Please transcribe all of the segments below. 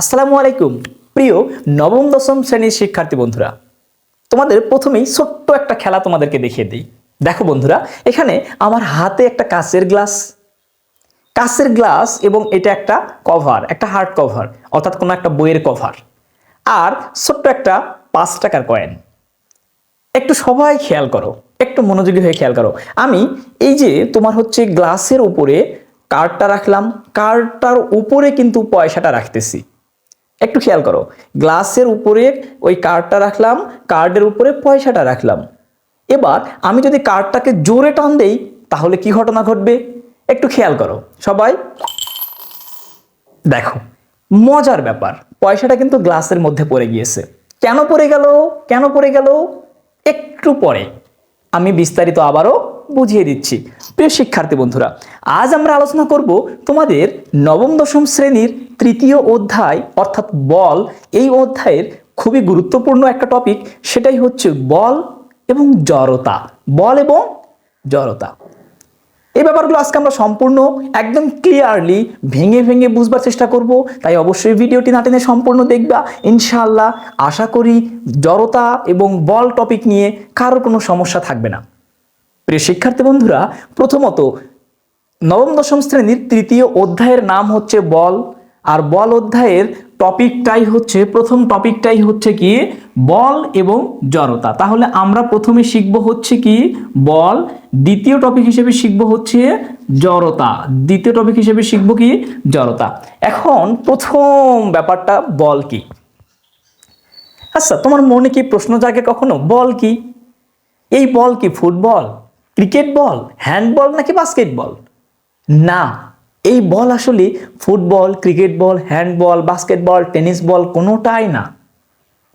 আসসালামু আলাইকুম, প্রিয় নবম, দশম শ্রেণির শিক্ষার্থী বন্ধুরা। তোমাদের প্রথমেই ছোট্ট একটা খেলা তোমাদেরকে দেখিয়ে দিই। দেখো বন্ধুরা, এখানে আমার হাতে একটা কাচের গ্লাস। কাচের গ্লাস এবং এটা একটা কভার, একটা হার্ড কভার, অর্থাৎ কোনো একটা বইয়ের কভার। আর ছোট্ট একটা পাঁচ টাকার কয়েন। একটু সবাই খেয়াল করো, একটু মনোযোগী হয়ে খেয়াল করো। আমি এই যে তোমার হচ্ছে গ্লাসের উপরে কার্ডটা রাখলাম, কার্ডটার উপরে কিন্তু পয়সাটা রাখতেছি। একটু খেয়াল করো। গ্লাসের উপরে ওই কার্ডটা রাখলাম, কার্ডের উপরে পয়সাটা রাখলাম। এবার আমি যদি কার্ডটাকে জোরে টান দেই, তাহলে কি ঘটনা ঘটবে? একটু খেয়াল করো। সবাই, দেখো, মজার ব্যাপার, পয়সাটা কিন্তু গ্লাসের মধ্যে পড়ে গিয়েছে। কেন পড়ে গেল? কেন পড়ে গেল? একটু পরে। আমি বিস্তারিত আবারও বুঝিয়ে দিচ্ছি। প্রিয় শিক্ষার্থী বন্ধুরা, আজ আমরা আলোচনা করব তোমাদের নবম, দশম শ্রেণির তৃতীয় অধ্যায়, অর্থাৎ বল। এই অধ্যায়ের খুবই গুরুত্বপূর্ণ একটা টপিক সেটাই হচ্ছে বল এবং জড়তা। বল এবং জড়তা। এই ব্যাপারগুলো আজকে আমরা সম্পূর্ণ, একদম ক্লিয়ারলি ভেঙে ভেঙে বুঝবার চেষ্টা করব। তাই অবশ্যই ভিডিওটি না টেনে সম্পূর্ণ দেখবা। ইনশাআল্লাহ, আশা করি জড়তা এবং বল টপিক নিয়ে কারোর কোনো সমস্যা থাকবে না। প্রিয় শিক্ষার্থী বন্ধুরা, প্রথমত নবম, দশম শ্রেণির তৃতীয় অধ্যায়ের নাম হচ্ছে বল, আর বল অধ্যায়ের টপিকটাই হচ্ছে, প্রথম টপিকটাই হচ্ছে কি? বল এবং জড়তা। তাহলে আমরা প্রথমে শিখব হচ্ছে কি? বল। দ্বিতীয় টপিক হিসেবে শিখব হচ্ছে জড়তা। দ্বিতীয় টপিক হিসেবে শিখব কি? জড়তা। এখন প্রথম ব্যাপারটা, বল কি? আচ্ছা তোমার মনে কি প্রশ্ন জাগে কখনো? বল কি? এই বল কি ফুটবল? ক্রিকেট বল, হ্যান্ডবল নাকি বাস্কেটবল? না, এই বল আসলে football, cricket ball, handball, basketball, tennis ball কোনোটাই না।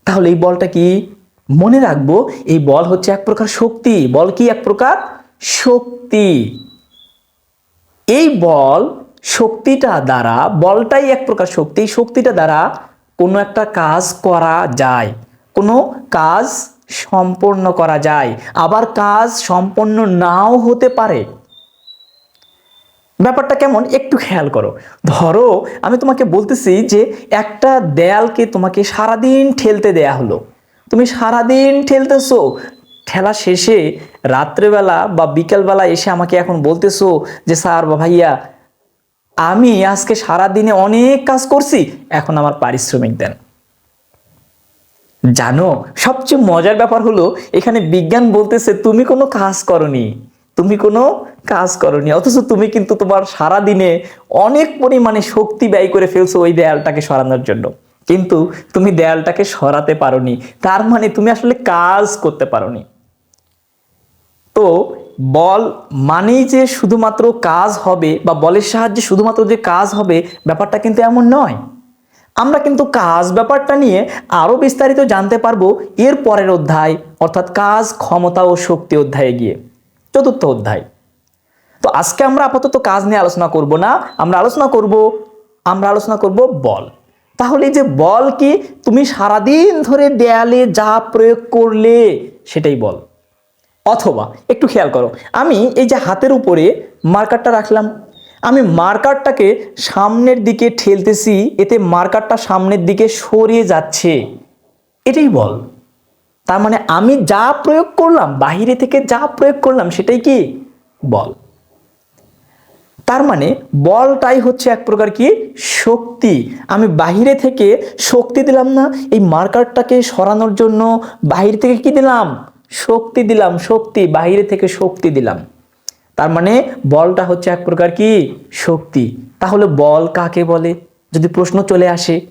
তাহলে এই বলটা কি মনে রাখব? এই বল হচ্ছে এক প্রকার শক্তি। বল কি এক প্রকার? শক্তি। এই বল শক্তিটা দ্বারা, বলটাই এক প্রকার শক্তি। শক্তিটা দ্বারা কোনো একটা কাজ করা যায়। কোনো কাজ সম্পন্ন করা যায়। আবার কাজ সম্পন্ন নাও হতে পারে। ব্যাপারটা কেমন? একটু খেয়াল করো। ধরো, আমি তোমাকে বলতেছি যে একটা দেয়ালকে তোমাকে সারাদিন ঠেলতে দেয়া হলো। তুমি সারাদিন ঠেলতেছো। ঠেলা শেষে রাত্রেবেলা বা বিকেলবেলা এসে আমাকে এখন বলতেছো যে, স্যার বা ভাইয়া, আমি আজকে সারাদিনে অনেক কাজ করছি। এখন আমার পারিশ্রমিক দেন। জানো, সবচেয়ে মজার ব্যাপার হলো, এখানে বিজ্ঞান বলতেছে, তুমি কোনো কাজ করনি, তুমি কোনো কাজ করনি। অথচ তুমি কিন্তু তোমার সারা দিনে অনেক পরিমাণে শক্তি ব্যয় করে ফেলছো ওই দেয়ালটাকে সরানোর জন্য। কিন্তু তুমি দেয়ালটাকে সরাতে পারোনি, তার মানে তুমি আসলে কাজ করতে পারোনি। তো বল মানেই যে শুধুমাত্র কাজ হবে বা বলের সাহায্যে শুধুমাত্র যে কাজ হবে, ব্যাপারটা কিন্তু এমন নয়। আমরা কিন্তু কাজ ব্যাপারটা নিয়ে আরও বিস্তারিত জানতে পারব এর পরের অধ্যায়, অর্থাৎ কাজ, ক্ষমতা ও শক্তি অধ্যায়ে গিয়ে। চতুর্থ অধ্যায়। তো আজকে আমরা আপাতত কাজ নিয়ে আলোচনা করব না, আমরা আলোচনা করব, আমরা আলোচনা করব বল। তাহলে যে বল কি, তুমি সারাদিন ধরে দেয়ালে যা প্রয়োগ করলে সেটাই বল। অথবা একটু খেয়াল করো, আমি এই যে হাতের উপরে মার্কারটা রাখলাম আমি মার্কারটাকে সামনের দিকে ঠেলতেছি, এতে মার্কারটা সামনের দিকে সরিয়ে যাচ্ছে। এটাই বল। তার মানে আমি যা প্রয়োগ করলাম, বাহিরে থেকে যা প্রয়োগ করলাম, সেটাই কি? বল। তার মানে বলটাই হচ্ছে এক প্রকার কি? শক্তি। আমি বাহিরে থেকে শক্তি দিলাম না, এই মার্কারটাকে সরানোর জন্য বাহির থেকে কি দিলাম? শক্তি দিলাম, শক্তি। বাহিরে থেকে শক্তি দিলাম। তার মানে বলটা হচ্ছে এক প্রকার কি? শক্তি। তাহলে বল কাকে বলে? যদি প্রশ্ন চলে আসে,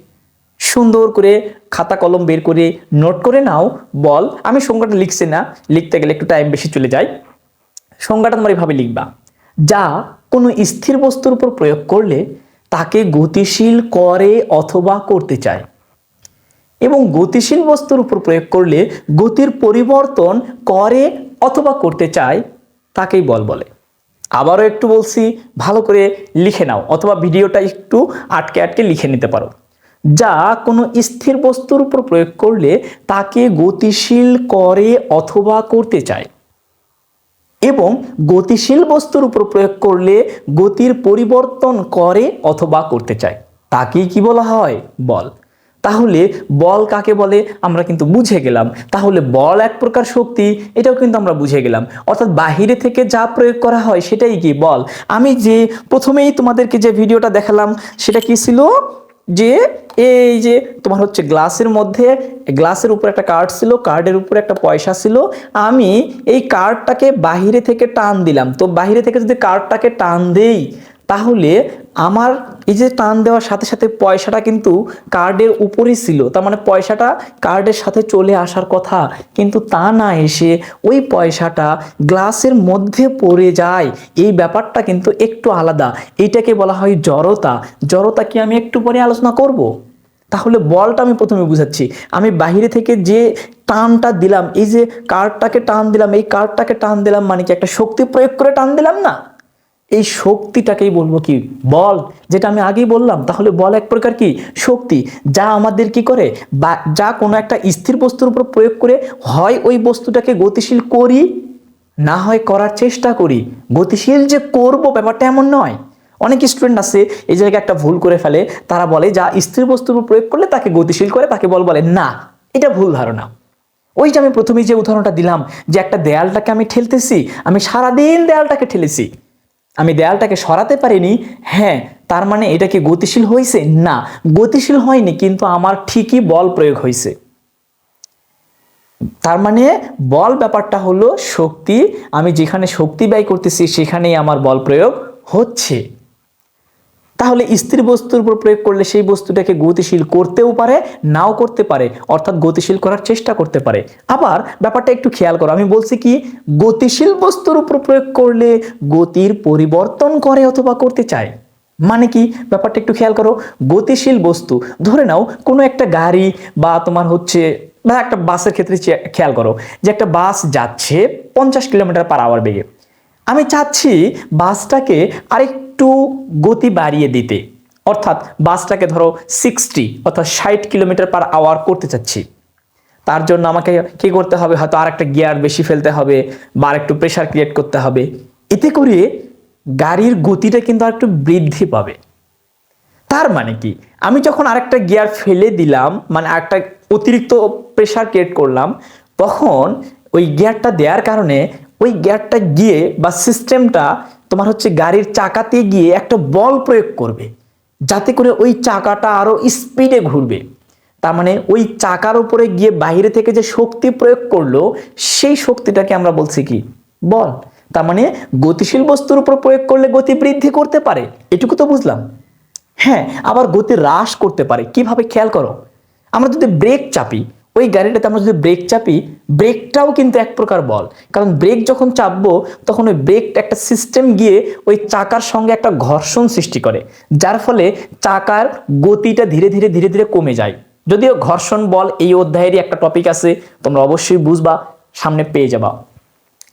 সুন্দর করে খাতা কলম বের করে নোট করে নাও, বল, আমি সংজ্ঞাটা লিখছি না, লিখতে গেলে একটু টাইম বেশি চলে যায়। সংজ্ঞাটা তোমার এইভাবে লিখবা। যা কোনো স্থির বস্তুর উপর প্রয়োগ করলে তাকে গতিশীল করে অথবা করতে চায়। এবং গতিশীল বস্তুর উপর প্রয়োগ করলে গতির পরিবর্তন করে অথবা করতে চায় তাকেই বল বলে। আবারও একটু বলছি, ভালো করে লিখে নাও অথবা ভিডিওটা একটু আটকে আটকে লিখে নিতে পারো। যা কোনো স্থির বস্তুর উপর প্রয়োগ করলে তাকে গতিশীল করে অথবা করতে চায়। এবং গতিশীল বস্তুর উপর প্রয়োগ করলে গতির পরিবর্তন করে অথবা করতে চায়। তাকেই কি বলা হয়? বল। তাহলে বল কাকে বলে? আমরা কিন্তু বুঝে গেলাম। তাহলে বল এক প্রকার শক্তি, এটাও কিন্তু আমরা বুঝে গেলাম। অর্থাৎ বাহিরে থেকে যা প্রয়োগ করা হয় সেটাই কি বল? আমি যে প্রথমেই তোমাদেরকে যে ভিডিওটা দেখালাম, সেটা কি ছিল? যে এই যে তোমার হচ্ছে গ্লাসের মধ্যে, গ্লাসের উপর একটা কার্ড ছিল, কার্ডের উপরে একটা পয়সা ছিল। আমি এই কার্ডটাকে বাহিরে থেকে টান দিলাম। তো বাহিরে থেকে যদি কার্ডটাকে টান দেই তাহলে আমার এই যে টান দেওয়ার সাথে সাথে পয়সাটা কিন্তু কার্ডের উপরেই ছিল। তার মানে পয়সাটা কার্ডের সাথে চলে আসার কথা। কিন্তু তা না এসে ওই পয়সাটা গ্লাসের মধ্যে পড়ে যায়। এই ব্যাপারটা কিন্তু একটু আলাদা। এইটাকে বলা হয় জড়তা। জড়তা কি আমি একটু পরে আলোচনা করব? তাহলে বলটা আমি প্রথমে বুঝাচ্ছি। আমি বাইরে থেকে যে টানটা দিলাম, এই যে কার্ডটাকে টান দিলাম, এই কার্ডটাকে টান দিলাম মানে কি একটা শক্তি প্রয়োগ করে টান দিলাম না? এই শক্তিটাকেই বলব কি, বল। যেটা আমি আগেই বললাম, তাহলে বল এক প্রকার কি? শক্তি। যা আমাদের কি করে? বা যা কোনো একটা স্থির বস্তুর উপর প্রয়োগ করে হয় ওই বস্তুটাকে গতিশীল করি, না হয় করার চেষ্টা করি। গতিশীল যে করব ব্যাপারটা এমন নয়। অনেক স্টুডেন্ট আছে, এই জায়গায় একটা ভুল করে ফেলে। তারা বলে, যা স্থির বস্তুর উপর প্রয়োগ করলে তাকে গতিশীল করে, তাকে বল বলে, না, এটা ভুল ধারণা। ওই যে আমি প্রথমেই যে উদাহরণটা দিলাম, যে একটা দেয়ালটাকে আমি ঠেলতেছি, আমি সারাদিন দেয়ালটাকে ঠেলেছি। আমি দেয়ালটাকে সরাতে পারিনি। হ্যাঁ তার মানে এটা কি গতিশীল হয়েছে না, গতিশীল হয়নি, কিন্তু আমার ঠিকই বল প্রয়োগ হয়েছে তার মানে বল ব্যাপারটা হলো শক্তি। আমি যেখানে শক্তি ব্যয় করতেছি, সেখানেই আমার বল প্রয়োগ হচ্ছে। তাহলে স্থির বস্তুর উপর প্রয়োগ করলে সেই বস্তুটাকে গতিশীল করতেও পারে, নাও করতে পারে, অর্থাৎ গতিশীল করার চেষ্টা করতে পারে। আবার ব্যাপারটা একটু খেয়াল করো, আমি বলছি কি, গতিশীল বস্তুর উপর প্রয়োগ করলে গতির পরিবর্তন করে অথবা করতে চায়। মানে কি? ব্যাপারটা একটু খেয়াল করো, গতিশীল বস্তু। ধরে নাও, কোনো একটা গাড়ি বা তোমার হচ্ছে, বা একটা বাসের ক্ষেত্রে খেয়াল করো, যে একটা বাস যাচ্ছে পঞ্চাশ কিলোমিটার পার আওয়ার বেগে। আমি চাচ্ছি বাসটাকে আরেকটু গতি বাড়িয়ে দিতে। অর্থাৎ বাসটাকে ধরো সিক্সটি অর্থাৎ ষাট কিলোমিটার পার আওয়ার করতে চাচ্ছি। তার জন্য আমাকে কি করতে হবে? হয়তো আর একটা গিয়ার বেশি ফেলতে হবে বা আর একটু প্রেশার ক্রিয়েট করতে হবে। এতে করে গাড়ির গতিটা কিন্তু আর একটু বৃদ্ধি পাবে। তার মানে কি? আমি যখন আরেকটা গিয়ার ফেলে দিলাম মানে আরেকটা অতিরিক্ত প্রেশার ক্রিয়েট করলাম, তখন ওই গিয়ারটা দেওয়ার কারণে ওই গিয়ারটা গিয়ে বা সিস্টেমটা তোমার হচ্ছে গাড়ির চাকাতে গিয়ে একটা বল প্রয়োগ করবে। যাতে করে ওই চাকাটা আরও স্পিডে ঘুরবে। তার মানে ওই চাকার উপরে গিয়ে বাইরে থেকে যে শক্তি প্রয়োগ করল, সেই শক্তিটাকে আমরা বলছি কি? বল। তার মানে গতিশীল বস্তুর উপর প্রয়োগ করলে গতি বৃদ্ধি করতে পারে। এটুকু তো বুঝলাম। হ্যাঁ আবার গতি হ্রাস করতে পারে। কীভাবে? খেয়াল করো। আমরা যদি ব্রেক চাপি ওই গাড়িটাতে আমরা যদি ব্রেক চাপি ব্রেকটাও কিন্তু এক প্রকার বল। কারণ ব্রেক যখন চাপবো, তখন ওই ব্রেক একটা সিস্টেম গিয়ে ওই চাকার সঙ্গে একটা ঘর্ষণ সৃষ্টি করে, যার ফলে চাকার গতিটা ধীরে ধীরে ধীরে ধীরে কমে যায়। যদিও ঘর্ষণ বল এই অধ্যায়েরই একটা টপিক আছে, তোমরা অবশ্যই বুঝবা, সামনে পেয়ে যাবা।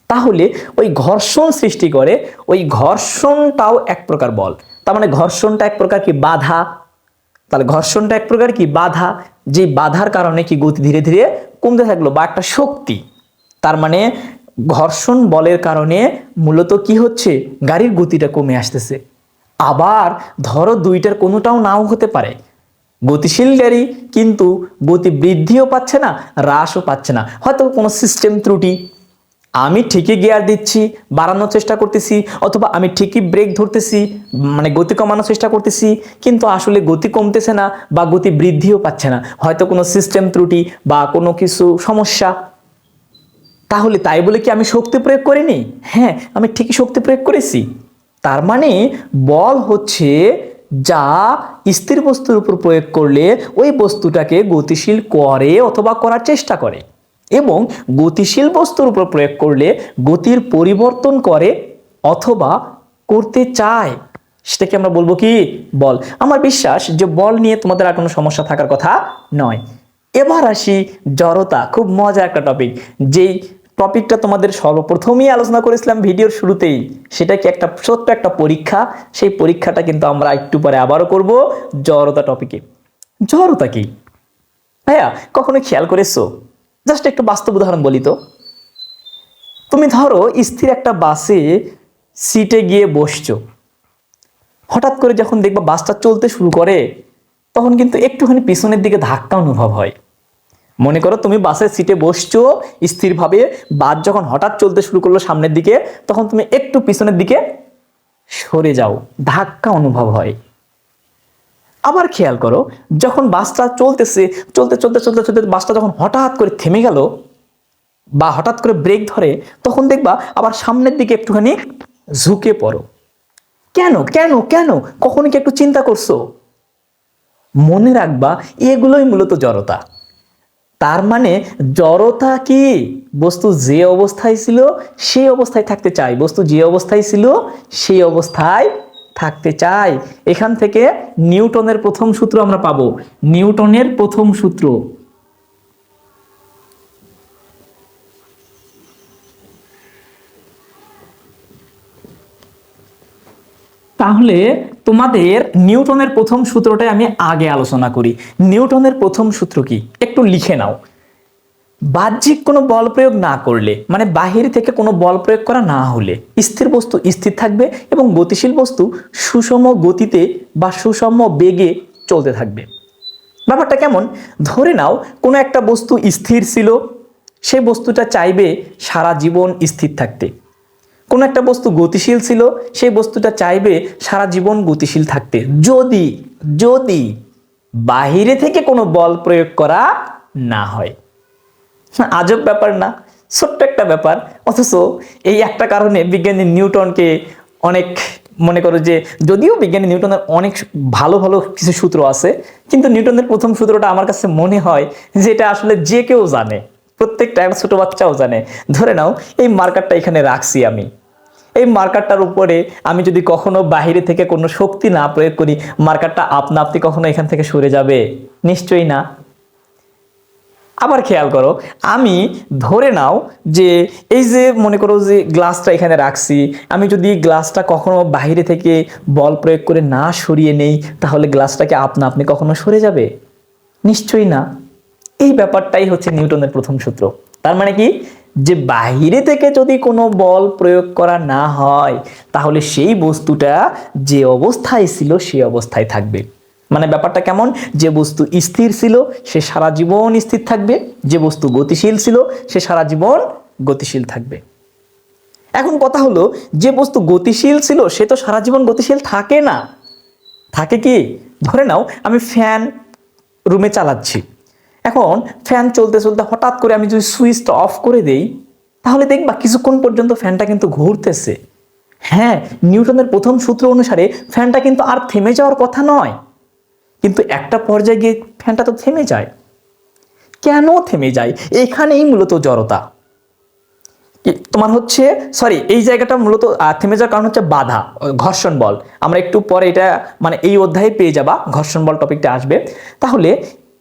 তাহলে ওই ঘর্ষণ সৃষ্টি করে, ওই ঘর্ষণটাও এক প্রকার বল। তার মানে ঘর্ষণটা এক প্রকার কি? বাধা। তাহলে ঘর্ষণটা এক প্রকার কি? বাধা। যে বাধার কারণে কি গতি ধীরে ধীরে কমতে থাকল বা একটা শক্তি, তার মানে ঘর্ষণ বলের কারণে মূলত কি হচ্ছে? গাড়ির গতিটা কমে আসতেছে। আবার ধরো দুইটার কোনোটাও নাও হতে পারে। গতিশীল গাড়ি কিন্তু গতি বৃদ্ধিও পাচ্ছে না, হ্রাসও পাচ্ছে না। হয়তো কোনো সিস্টেম ত্রুটি আমি ঠিকই গিয়ার দিচ্ছি, বাড়ানোর চেষ্টা করতেছি, অথবা আমি ঠিকই ব্রেক ধরতেছি মানে গতি কমানোর চেষ্টা করতেছি, কিন্তু আসলে গতি কমতেছে না বা গতি বৃদ্ধিও পাচ্ছে না। হয়তো কোনো সিস্টেম ত্রুটি বা কোনো কিছু সমস্যা। তাহলে তাই বলে কি আমি শক্তি প্রয়োগ করিনি? হ্যাঁ আমি ঠিকই শক্তি প্রয়োগ করেছি। তার মানে বল হচ্ছে যা স্থির বস্তুর উপর প্রয়োগ করলে ওই বস্তুটাকে গতিশীল করে অথবা করার চেষ্টা করে। এবং গতিশীল বস্তুর উপর প্রয়োগ করলে গতির পরিবর্তন করে অথবা করতে চায়। সেটাকে আমরা বলব কি? বল। আমার বিশ্বাস যে বল নিয়ে তোমাদের আর কোনো সমস্যা থাকার কথা নয়। এবার আসি জড়তা, খুব মজার একটা টপিক যেই টপিকটা তোমাদের সর্বপ্রথমই আলোচনা করেছিলাম ভিডিওর শুরুতেই। সেটা কি একটা ছোট্ট একটা পরীক্ষা? সেই পরীক্ষাটা কিন্তু আমরা একটু পরে আবারও করব জড়তা টপিকে জড়তা কি? ভাইয়া, কখনো খেয়াল করেছ? জাস্ট একটু বাস্তব উদাহরণ বলি তো। তুমি ধরো স্থির একটা বাসে সিটে গিয়ে বসছো। হঠাৎ করে যখন দেখবা বাসটা চলতে শুরু করে, তখন কিন্তু একটুখানি পিছনের দিকে ধাক্কা অনুভব হয়। মনে করো তুমি বাসের সিটে বসছো, স্থিরভাবে বাস যখন হঠাৎ চলতে শুরু করল সামনের দিকে, তখন তুমি একটু পিছনের দিকে সরে যাও। ধাক্কা অনুভব হয়। আবার খেয়াল করো, যখন বাসটা চলতেছে, চলতে চলতে চলতে চলতে বাসটা যখন হঠাৎ করে থেমে গেল বা হঠাৎ করে ব্রেক ধরে, তখন দেখবা আবার সামনের দিকে একটুখানি ঝুঁকে পড়ো। কেন কেন কেন? কখনো কি একটু চিন্তা করছ? মনে রাখবা, এগুলোই মূলত জড়তা। তার মানে জড়তা কি? বস্তু যে অবস্থায় ছিল সেই অবস্থায় থাকতে চাই বস্তু যে অবস্থায় ছিল, সেই অবস্থায় থাকতে চাই। এখান থেকে নিউটনের প্রথম সূত্র আমরা পাবো। নিউটনের প্রথম সূত্র। তাহলে তোমাদের নিউটনের প্রথম সূত্রটাই আমি আগে আলোচনা করি। নিউটনের প্রথম সূত্র কি? একটু লিখে নাও। বাহ্যিক কোনো বল প্রয়োগ না করলে মানে বাহির থেকে কোনো বল প্রয়োগ করা না হলে, স্থির বস্তু স্থির থাকবে এবং গতিশীল বস্তু সুষম গতিতে বা সুষম বেগে চলতে থাকবে। ব্যাপারটা কেমন? ধরে নাও কোনো একটা বস্তু স্থির ছিল, সে বস্তুটা চাইবে সারা জীবন স্থির থাকতে। কোনো একটা বস্তু গতিশীল ছিল সেই বস্তুটা চাইবে সারা জীবন গতিশীল থাকতে। যদি যদি বাহিরে থেকে কোনো বল প্রয়োগ করা না হয়। আজব ব্যাপার না, ছোট্ট একটা ব্যাপার। অথচ এই একটা কারণে বিজ্ঞানী নিউটনকে অনেক মনে করো যে, যদিও বিজ্ঞানী নিউটনের অনেক ভালো ভালো কিছু সূত্র আছে, কিন্তু নিউটনের প্রথম সূত্রটা আমার কাছে মনে হয় যে, এটা আসলে যে কেউ জানে, প্রত্যেকটা ছোট বাচ্চাও জানে। ধরে নাও, এই মার্কারটা এখানে রাখছি আমি। এই মার্কারটার উপরে আমি যদি কখনো বাহিরে থেকে কোনো শক্তি না প্রয়োগ করি, মার্কারটা আপনা আপনি কখনো এখান থেকে সরে যাবে? নিশ্চয়ই না। আবার খেয়াল করো, আমি ধরে নাও যে এই যে মনে করো যে গ্লাসটা এখানে রাখছি, আমি যদি গ্লাসটা কখনো বাইরে থেকে বল প্রয়োগ করে না সরিয়ে নেই, তাহলে গ্লাসটাকে আপনা আপনি কখনো সরে যাবে? নিশ্চয়ই না। এই ব্যাপারটাই হচ্ছে নিউটনের প্রথম সূত্র। তার মানে কি? যে বাহিরে থেকে যদি কোনো বল প্রয়োগ করা না হয়, তাহলে সেই বস্তুটা যে অবস্থায় ছিল সেই অবস্থায় থাকবে। মানে ব্যাপারটা কেমন? যে বস্তু স্থির ছিল, সে সারা জীবন স্থির থাকবে। যে বস্তু গতিশীল ছিল, সে সারা জীবন গতিশীল থাকবে। এখন কথা হলো, যে বস্তু গতিশীল ছিল, সে তো সারা জীবন গতিশীল থাকে না। থাকে কি? ধরে নাও, আমি ফ্যান রুমে চালাচ্ছি। এখন ফ্যান চলতে চলতে হঠাৎ করে আমি যদি সুইচটা অফ করে দেই, তাহলে দেখবা কিছুক্ষণ পর্যন্ত ফ্যানটা কিন্তু ঘুরতেছে। হ্যাঁ নিউটনের প্রথম সূত্র অনুসারে ফ্যানটা কিন্তু আর থেমে যাওয়ার কথা নয়। কিন্তু একটা পর্যায়ে গিয়ে ফ্যানটা তো থেমে যায়। কেন থেমে যায়? এখানেই মূলত জড়তা। তোমার হচ্ছে সরি এই জায়গাটা মূলত থেমে যাওয়ার কারণ হচ্ছে বাধা ঘর্ষণ বল। আমরা একটু পরে এটা মানে এই অধ্যায়ে পেয়ে যাবা, ঘর্ষণ বল টপিকটা আসবে। তাহলে,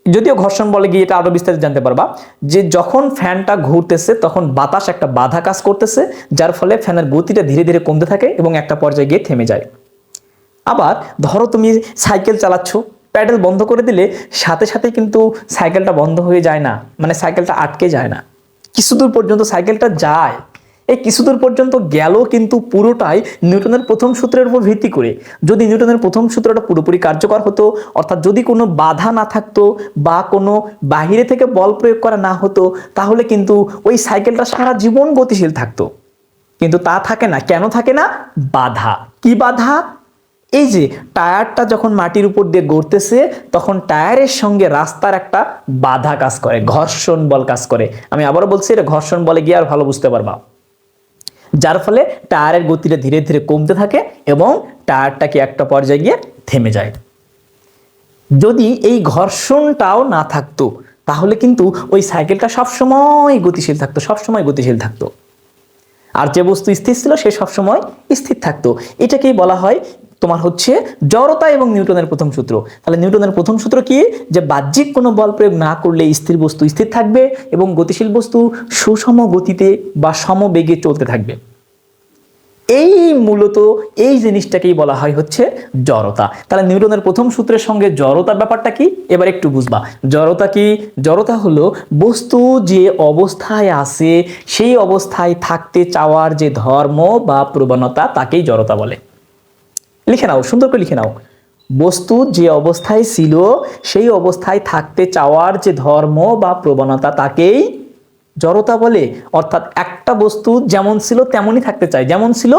যদিও ঘর্ষণ বলে গিয়ে এটা আরও বিস্তারিত জানতে পারবা, যে যখন ফ্যানটা ঘুরতেছে, তখন বাতাস একটা বাধা কাজ করতেছে, যার ফলে ফ্যানের গতিটা ধীরে ধীরে কমতে থাকে এবং একটা পর্যায়ে গিয়ে থেমে যায়। আবার, ধরো তুমি সাইকেল চালাচ্ছ প্যাডেল বন্ধ করে দিলে সাথে সাথে কিন্তু সাইকেলটা বন্ধ হয়ে যায় না। মানে সাইকেলটা আটকে যায় না। কিছু দূর পর্যন্ত সাইকেলটা যায়। এই কিছু দূর পর্যন্ত গেল কিন্তু পুরোটাই নিউটনের প্রথম সূত্রের উপর ভিত্তি করে। যদি নিউটনের প্রথম সূত্রটা পুরোপুরি কার্যকর হতো, অর্থাৎ যদি কোনো বাধা না থাকতো বা কোনো বাহিরে থেকে বল প্রয়োগ করা না হতো, তাহলে কিন্তু ওই সাইকেলটা সারা জীবন গতিশীল থাকতো। কিন্তু তা থাকে না। কেন থাকে না? বাধা। কি বাধা? এই যে টায়ারটা যখন মাটির উপর দিয়ে গড়তেছে, তখন টায়ারের সঙ্গে রাস্তার একটা বাধা কাজ করে, ঘর্ষণ বল কাজ করে। আমি আবারও বলছি, এটা ঘর্ষণ বলে গিয়ে আর ভালো বুঝতে পারবা। যার ফলে টায়ারের গতিটা ধীরে ধীরে কমতে থাকে এবং টায়ারটাকে একটা পর্যায়ে গিয়ে থেমে যায়। যদি এই ঘর্ষণটাও না থাকতো, তাহলে কিন্তু ওই সাইকেলটা সবসময় গতিশীল থাকতো, সবসময় গতিশীল থাকতো। আর যে বস্তু স্থির ছিল, সে সবসময় স্থির থাকতো। এটাকেই বলা হয় তোমার হচ্ছে জড়তা এবং নিউটনের প্রথম সূত্র। তাহলে নিউটনের প্রথম সূত্র কি? যে বাহ্যিক কোনো বল প্রয়োগ না করলে স্থির বস্তু স্থির থাকবে এবং গতিশীল বস্তু সুষম গতিতে বা সমবেগে চলতে থাকবে। এই মূলত এই জিনিসটাকেই বলা হয় হচ্ছে জড়তা। তাহলে নিউটনের প্রথম সূত্রের সঙ্গে জড়তার ব্যাপারটা কি? এবার একটু বুঝবা। জড়তা কি? জড়তা হলো বস্তু যে অবস্থায় আছে, সেই অবস্থায় থাকতে চাওয়ার যে ধর্ম বা প্রবণতা, তাকেই জড়তা বলে। লিখে নাও, সুন্দর করে লিখে নাও। বস্তু যে অবস্থায় ছিল, সেই অবস্থায় থাকতে চাওয়ার যে ধর্ম বা প্রবণতা তাকেই জড়তা বলে। অর্থাৎ একটা বস্তু যেমন ছিল, তেমনই থাকতে চায়। যেমন ছিল,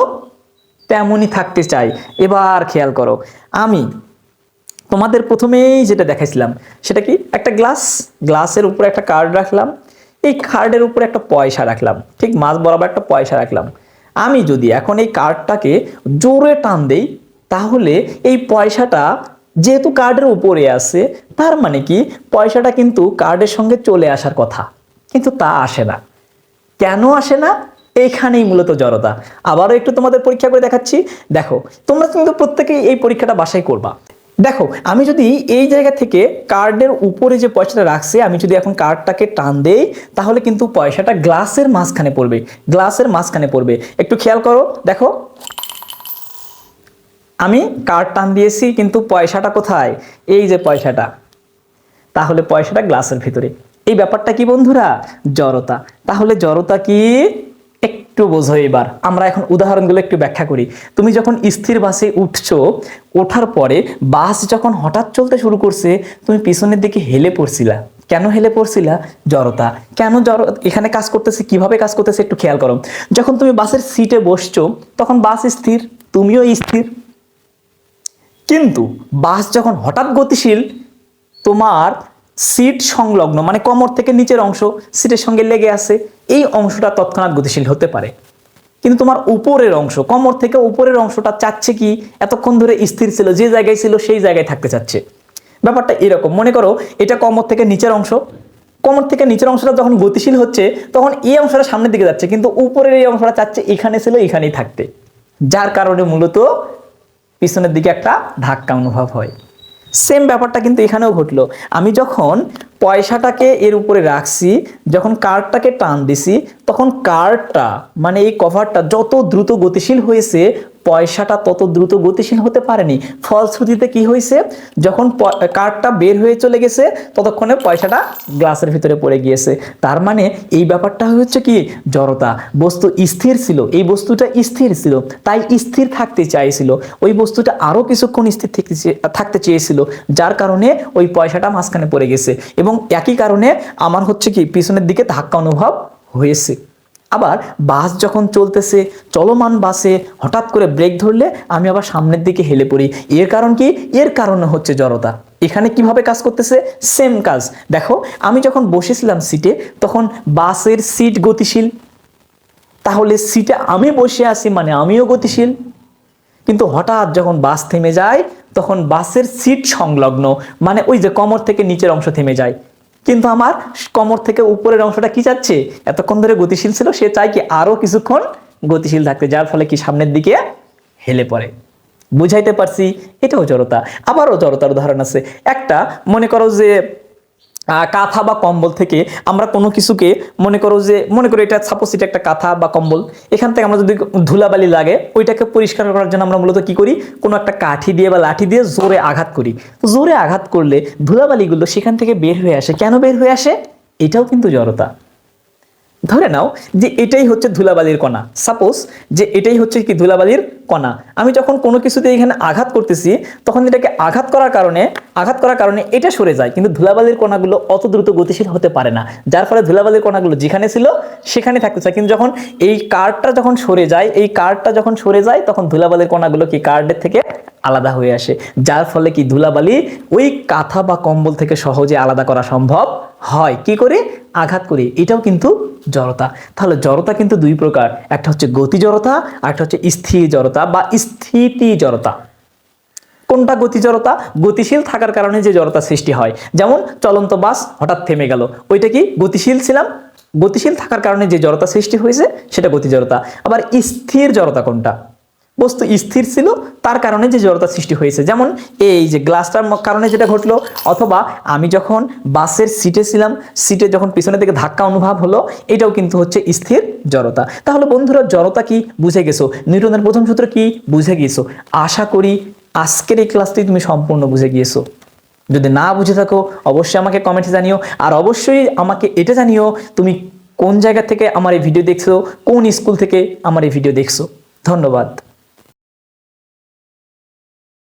তেমনই থাকতে চাই এবার খেয়াল করো, আমি তোমাদের প্রথমেই যেটা দেখাইছিলাম, সেটা কি? একটা গ্লাস, গ্লাসের উপরে একটা কার্ড রাখলাম। এই কার্ডের উপরে একটা পয়সা রাখলাম। ঠিক মাঝ বরাবর একটা পয়সা রাখলাম। আমি যদি এখন এই কার্ডটাকে জোরে টান দেই তাহলে এই পয়সাটা যেহেতু কার্ডের উপরে আছে, তার মানে কি? পয়সাটা কিন্তু কার্ডের সঙ্গে চলে আসার কথা। কিন্তু তা আসে না। কেন আসে না? এইখানেই মূলত জড়তা। আবারও একটু তোমাদের পরীক্ষা করে দেখাচ্ছি। দেখো, তোমরা কিন্তু প্রত্যেকেই এই পরীক্ষাটা বাসায় করবা। দেখো, আমি যদি এই জায়গা থেকে কার্ডের উপরে যে পয়সাটা রাখছে, আমি যদি এখন কার্ডটাকে টান দেই, তাহলে কিন্তু পয়সাটা গ্লাসের মাঝখানে পড়বে। গ্লাসের মাঝখানে পড়বে। একটু খেয়াল করো। দেখো আমি কার্ড টান দিয়েছি, কিন্তু পয়সাটা কোথায়? এই যে পয়সাটা। তাহলে পয়সাটা গ্লাসের ভিতরে। এই ব্যাপারটা কি বন্ধুরা? জড়তা। তাহলে জড়তা কি? একটু বোঝো এবার। আমরা এখন উদাহরণগুলো একটু ব্যাখ্যা করি। তুমি যখন স্থির বাসে উঠছো, ওঠার পরে বাস যখন হঠাৎ চলতে শুরু করছে, তুমি পিছনের দিকে হেলে পড়ছিলা। কেন হেলে পড়ছিলা? জড়তা। কেন জড়, এখানে কাজ করতেছে, কীভাবে কাজ করতেছে একটু খেয়াল করো। যখন তুমি বাসের সিটে বসছো, তখন বাস স্থির, তুমিও স্থির। কিন্তু বাস যখন হঠাৎ গতিশীল, তোমার সিট সংলগ্ন মানে কোমর থেকে নিচের অংশ সিটের সঙ্গে লেগে আছে, এই অংশটা তৎক্ষণাৎ গতিশীল হতে পারে। কিন্তু তোমার উপরের অংশ, কোমর থেকে উপরের অংশটা চাচ্ছে কি, এতক্ষণ ধরে স্থির ছিল, যে জায়গায় ছিল সেই জায়গায় থাকতে চাচ্ছে। ব্যাপারটা এরকম, মনে করো এটা কোমর থেকে নিচের অংশ। কোমর থেকে নিচের অংশটা যখন গতিশীল হচ্ছে, তখন এই অংশটা সামনের দিকে যাচ্ছে, কিন্তু উপরের এই অংশটা চাচ্ছে এখানে ছিল, এখানেই থাকতে। যার কারণে মূলত পিছনের দিকে একটা ধাক্কা অনুভব হয়। সেম ব্যাপারটা কিন্তু এখানেও ঘটলো। আমি যখন পয়সাটাকে এর উপরে রাখছি, যখন কার্ডটাকে টান দিছি, তখন কার্ডটা মানে এই কভারটা যত দ্রুত গতিশীল হয়েছে পয়সাটা তত দ্রুত গতিশীল হতে পারেনি। ফলশ্রুতিতে কি হয়েছে? যখন কার্ডটা বের হয়ে চলে গেছে, ততক্ষণে পয়সাটা গ্লাসের ভিতরে পড়ে গিয়েছে। তার মানে এই ব্যাপারটা হচ্ছে কি? জড়তা। বস্তু স্থির ছিল। এই বস্তুটা স্থির ছিল। তাই স্থির থাকতে চাইছিল। ওই বস্তুটা আরও কিছুক্ষণ স্থির থাকতে চেয়েছিল, যার কারণে ওই পয়সাটা মাঝখানে পড়ে গেছে। এবং একই কারণে আমার হচ্ছে কি? পিছনের দিকে ধাক্কা অনুভব হয়েছে। আবার বাস যখন চলতেছে, চলমান বাসে হঠাৎ করে ব্রেক ধরলে আমি আবার সামনের দিকে হেলে পড়ি। এর কারণ কি? এর কারণে হচ্ছে জড়তা। এখানে কীভাবে কাজ করতেছে? সেম কাজ। দেখো, আমি যখন বসেছিলাম সিটে তখন বাসের সিট গতিশীল। তাহলে সিটে আমি বসে আছি মানে আমিও গতিশীল। কিন্তু হঠাৎ যখন বাস থেমে যায়, তখন বাসের সিট সংলগ্ন মানে ওই যে কমর থেকে নিচের অংশ থেমে যায়। কিন্তু আমার কমর থেকে উপরের অংশটা কি চাচ্ছে এতক্ষণ ধরে গতিশীল ছিল, সে চায় কি আরও কিছুক্ষণ গতিশীল থাকতে, যার ফলে কি সামনের দিকে হেলে পড়ে। বুঝাইতে পারছি, এটাও জড়তা। আবারও জড়তার উদাহরণ আছে। একটা, মনে করো যে কাঁথা বা কম্বল থেকে আমরা কোনো কিছুকে মনে করো যে, মনে করো এটা সাপোজ এটা একটা কাঁথা বা কম্বল, এখান থেকে আমরা যদি ধুলাবালি লাগে, ওইটাকে পরিষ্কার করার জন্য আমরা মূলত কি করি? কোনো একটা কাঠি দিয়ে বা লাঠি দিয়ে জোরে আঘাত করি। জোরে আঘাত করলে ধুলাবালিগুলো সেখান থেকে বের হয়ে আসে। কেন বের হয়ে আসে? এটাও কিন্তু জড়তা। ধরে নাও যে এটাই হচ্ছে ধুলাবালির কণা। সাপোজ যে এটাই হচ্ছে কি ধুলাবালির কণা আমি যখন কোনো কিছুতে এখানে আঘাত করতেছি, তখন এটাকে আঘাত করার কারণে, আঘাত করার কারণে এটা সরে যায়। কিন্তু ধুলাবালির কণাগুলো অত দ্রুত গতিশীল হতে পারে না। যার ফলে ধুলাবালির কণাগুলো যেখানে ছিল, সেখানে থাকতে চায়। কিন্তু যখন এই কার্ডটা যখন সরে যায়, এই কার্ডটা যখন সরে যায়, তখন ধুলাবালির কণাগুলো কি কার্ডের থেকে আলাদা হয়ে আসে। যার ফলে কি ধুলাবালি ওই কাঁথা বা কম্বল থেকে সহজে আলাদা করা সম্ভব হয়। কি করে? আঘাত করে। এটাও কিন্তু জড়তা। তাহলে জড়তা কিন্তু দুই প্রকার। একটা হচ্ছে গতি জড়তা, আর একটা হচ্ছে স্থির জড়তা। বা স্থিতি জড়তা। কোনটা গতি জড়তা? গতিশীল থাকার কারণে যে জড়তা সৃষ্টি হয়। যেমন চলন্ত বাস হঠাৎ থেমে গেল। ওইটা কি? গতিশীল ছিলাম। গতিশীল থাকার কারণে যে জড়তা সৃষ্টি হয়েছে, সেটা গতি জড়তা। আবার স্থির জড়তা কোনটা? বস্তু স্থির ছিল, তার কারণে যে জড়তা সৃষ্টি হয়েছে। যেমন এই যে গ্লাসটার কারণে যেটা ঘটলো, অথবা আমি যখন বাসের সিটে ছিলাম সিটে যখন পিছনের দিকে ধাক্কা অনুভব হলো, এটাও কিন্তু হচ্ছে স্থির জড়তা। তাহলে বন্ধুরা, জড়তা কি? বুঝে গেছো। নিউটনের প্রথম সূত্র কি? বুঝে গিয়েছো আশা করি আজকের এই ক্লাসটি তুমি সম্পূর্ণ বুঝে গিয়েছো। যদি না বুঝে থাকো, অবশ্যই আমাকে কমেন্টে জানিও। আর অবশ্যই আমাকে এটা জানিও, তুমি কোন জায়গা থেকে আমার এই ভিডিও দেখছ, কোন স্কুল থেকে আমার এই ভিডিও দেখছ। ধন্যবাদ।